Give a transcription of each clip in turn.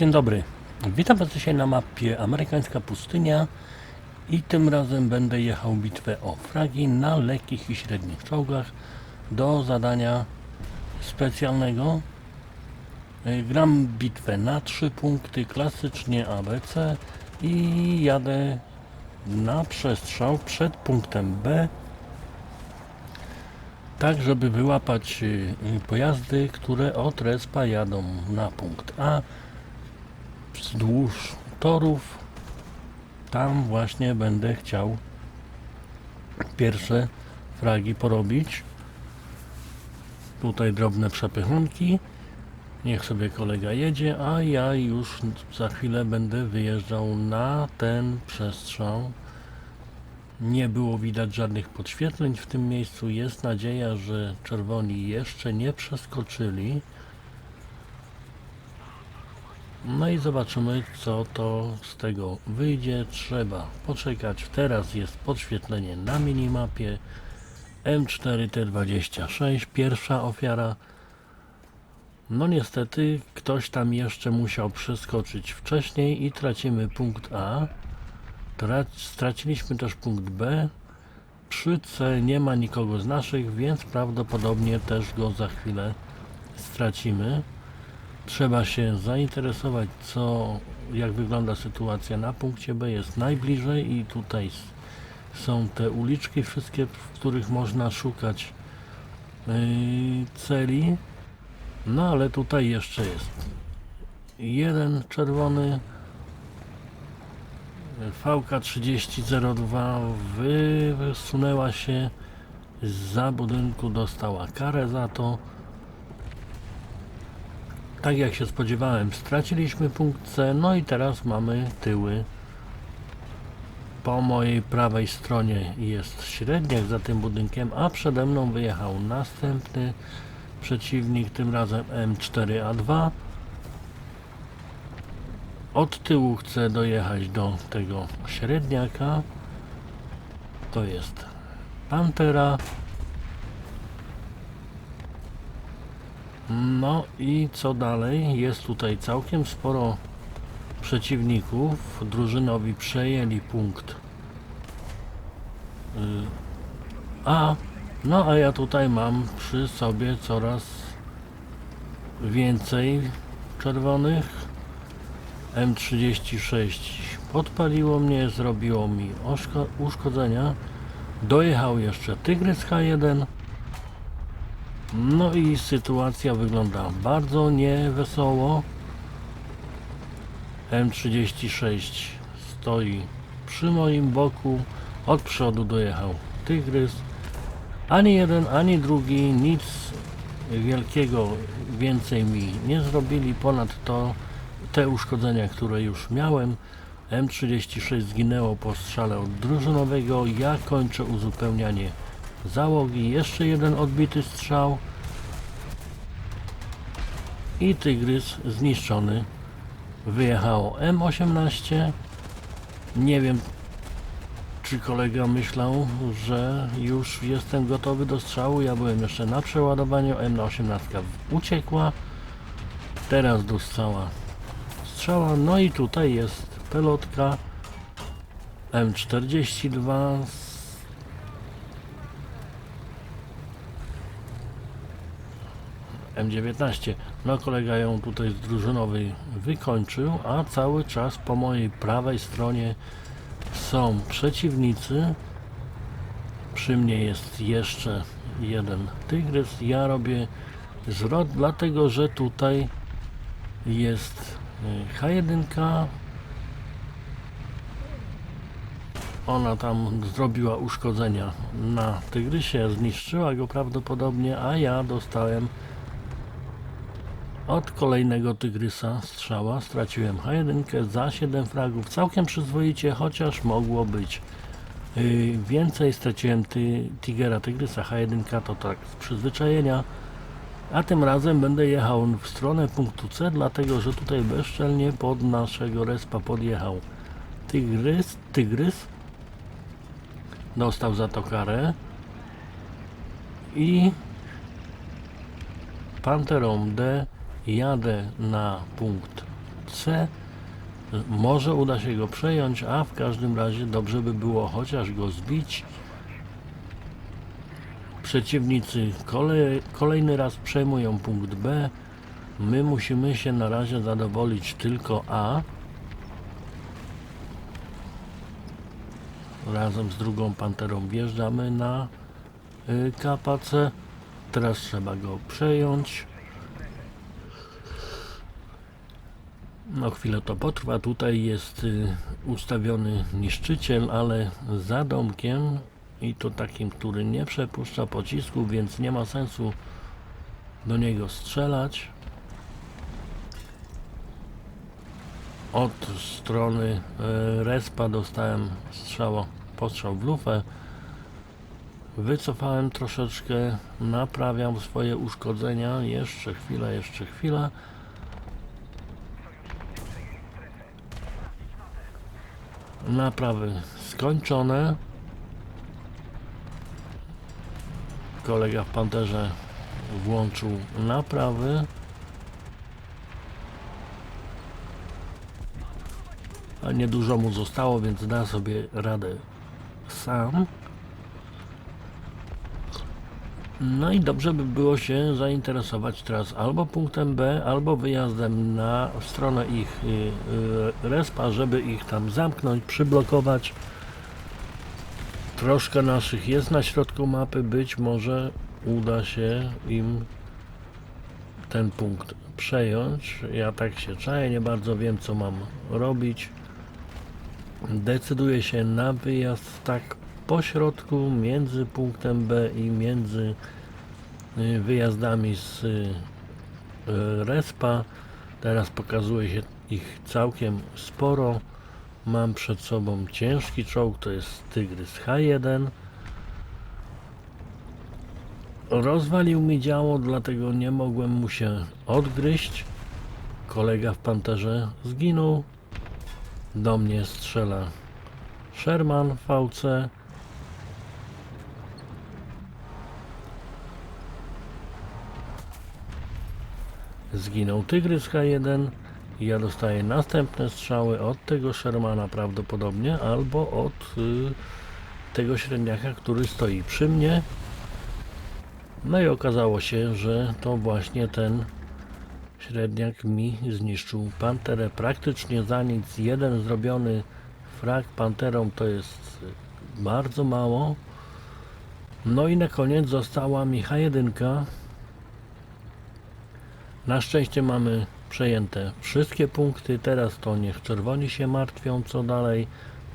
Dzień dobry. Witam Was dzisiaj na mapie Amerykańska Pustynia i tym razem będę jechał bitwę o fragi na lekkich i średnich czołgach do zadania specjalnego. Y, Gram bitwę na trzy punkty, klasycznie ABC i jadę na przestrzał przed punktem B tak żeby wyłapać y, pojazdy, które od respa jadą na punkt A wzdłuż torów. Tam właśnie będę chciał pierwsze fragi porobić. Tutaj drobne przepychunki. Niech sobie kolega jedzie, a ja już za chwilę będę wyjeżdżał na ten przestrzał. Nie było widać żadnych podświetleń w tym miejscu. Jest nadzieja, że czerwoni jeszcze nie przeskoczyli. No i zobaczymy, co to z tego wyjdzie. Trzeba poczekać. Teraz jest podświetlenie na minimapie. M4T26, pierwsza ofiara. No niestety, ktoś tam jeszcze musiał przeskoczyć wcześniej i tracimy punkt A. Tra- Straciliśmy też punkt B. Przy C nie ma nikogo z naszych, więc prawdopodobnie też go za chwilę stracimy. Trzeba się zainteresować, co, jak wygląda sytuacja na punkcie B. Jest najbliżej i tutaj są te uliczki wszystkie, w których można szukać yy, celi. No ale tutaj jeszcze jest jeden czerwony, VK3002 wysunęła się za budynku, dostała karę za to. Tak jak się spodziewałem, straciliśmy punkt C, no i teraz mamy tyły. Po mojej prawej stronie jest średniak za tym budynkiem, a przede mną wyjechał następny przeciwnik, tym razem M4A2. Od tyłu chcę dojechać do tego średniaka. To jest Pantera. No i co dalej? Jest tutaj całkiem sporo przeciwników. Drużynowi przejęli punkt y, A. No a ja tutaj mam przy sobie coraz więcej czerwonych. M36 podpaliło mnie, zrobiło mi uszkodzenia. Dojechał jeszcze Tygrys H1. No i sytuacja wygląda bardzo niewesoło. M36 stoi przy moim boku. Od przodu dojechał Tygrys. Ani jeden, ani drugi nic wielkiego więcej mi nie zrobili ponad to te uszkodzenia, które już miałem. M36 zginęło po strzale od drużynowego. Ja kończę uzupełnianie załogi. Jeszcze jeden odbity strzał. I Tygrys zniszczony. Wyjechało M18. Nie wiem, czy kolega myślał, że już jestem gotowy do strzału. Ja byłem jeszcze na przeładowaniu. M18 uciekła. Teraz dostała strzała. No i tutaj jest pelotka M42 M19. No kolega ją tutaj z drużynowej wykończył, a cały czas po mojej prawej stronie są przeciwnicy. Przy mnie jest jeszcze jeden tygrys. Ja robię zwrot, dlatego że tutaj jest y, H1. Ona tam zrobiła uszkodzenia na tygrysie, zniszczyła go prawdopodobnie, a ja dostałem od kolejnego tygrysa strzała. Straciłem H1 za 7 fragów. Całkiem przyzwoicie, chociaż mogło być y, więcej. Straciłem ty, Tigera Tygrysa H1 to tak z przyzwyczajenia. A tym razem będę jechał w stronę punktu C, dlatego że tutaj bezczelnie pod naszego respa podjechał Tygrys, Tygrys. Dostał za to karę. I Panterą D jadę na punkt C. Może uda się go przejąć, a w każdym razie dobrze by było chociaż go zbić. Przeciwnicy kolej, kolejny raz przejmują punkt B. My musimy się na razie zadowolić tylko A. Razem z drugą panterą wjeżdżamy na y, KPC. Teraz trzeba go przejąć. No chwilę to potrwa. Tutaj jest y, ustawiony niszczyciel, ale za domkiem i to takim, który nie przepuszcza pocisku, więc nie ma sensu do niego strzelać. Od strony e, respa dostałem strzało, postrzał w lufę. Wycofałem troszeczkę, naprawiam swoje uszkodzenia. Jeszcze chwila, jeszcze chwila. Naprawy skończone. Kolega w panterze włączył naprawy. A niedużo mu zostało, więc da sobie radę sam. No i dobrze by było się zainteresować teraz albo punktem B, albo wyjazdem na stronę ich y, y, respa, żeby ich tam zamknąć, przyblokować. Troszkę naszych jest na środku mapy, być może uda się im ten punkt przejąć. Ja tak się czaję, nie bardzo wiem co mam robić. Decyduję się na wyjazd tak po środku, między punktem B i między y, wyjazdami z y, respa. Teraz pokazuje się ich całkiem sporo. Mam przed sobą ciężki czołg, to jest Tygrys H1. Rozwalił mi działo, dlatego nie mogłem mu się odgryźć. Kolega w panterze zginął. Do mnie strzela Sherman VC. Zginął Tygrys H1. Ja dostaję następne strzały od tego Shermana prawdopodobnie, albo od y, tego średniaka, który stoi przy mnie. No i okazało się, że to właśnie ten średniak mi zniszczył panterę praktycznie za nic. Jeden zrobiony frag panterą to jest bardzo mało. No i na koniec została mi H1. Na szczęście mamy przejęte wszystkie punkty. Teraz to niech czerwoni się martwią, co dalej.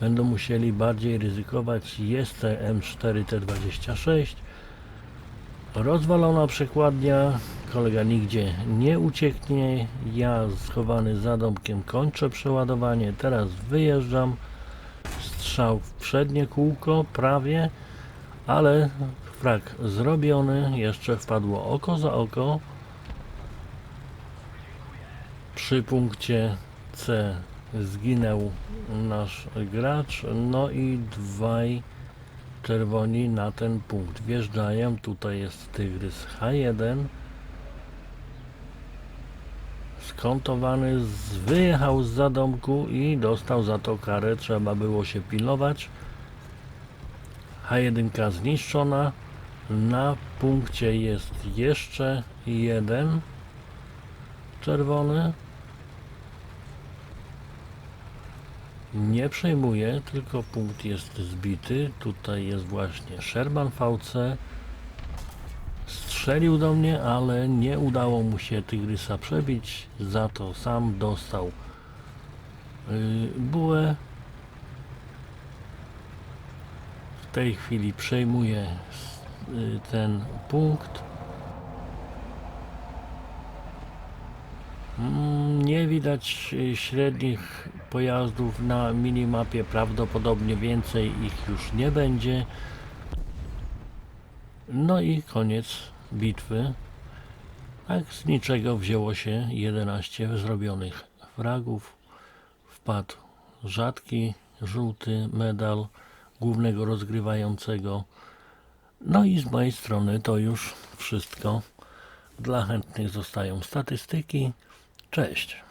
Będą musieli bardziej ryzykować. Jest M4T26. Rozwalona przekładnia. Kolega nigdzie nie ucieknie. Ja schowany za domkiem kończę przeładowanie. Teraz wyjeżdżam. Strzał w przednie kółko, prawie, ale frak zrobiony. Jeszcze wpadło oko za oko. Przy punkcie C zginął nasz gracz, no i dwaj czerwoni na ten punkt wjeżdżają. Tutaj jest Tygrys H1. Skontowany wyjechał z zadomku i dostał za to karę. Trzeba było się pilnować. H1 zniszczona. Na punkcie jest jeszcze jeden czerwony. Nie przejmuję, tylko punkt jest zbity. Tutaj jest właśnie Sherman VC. Strzelił do mnie, ale nie udało mu się Tygrysa przebić. Za to sam dostał yy, bułę. W tej chwili przejmuję yy, ten punkt. Mm, Nie widać średnich pojazdów na minimapie, prawdopodobnie więcej ich już nie będzie. No i koniec bitwy. Tak z niczego wzięło się 11 zrobionych fragów. Wpadł rzadki, żółty medal głównego rozgrywającego. No i z mojej strony to już wszystko. Dla chętnych zostają statystyki. Cześć.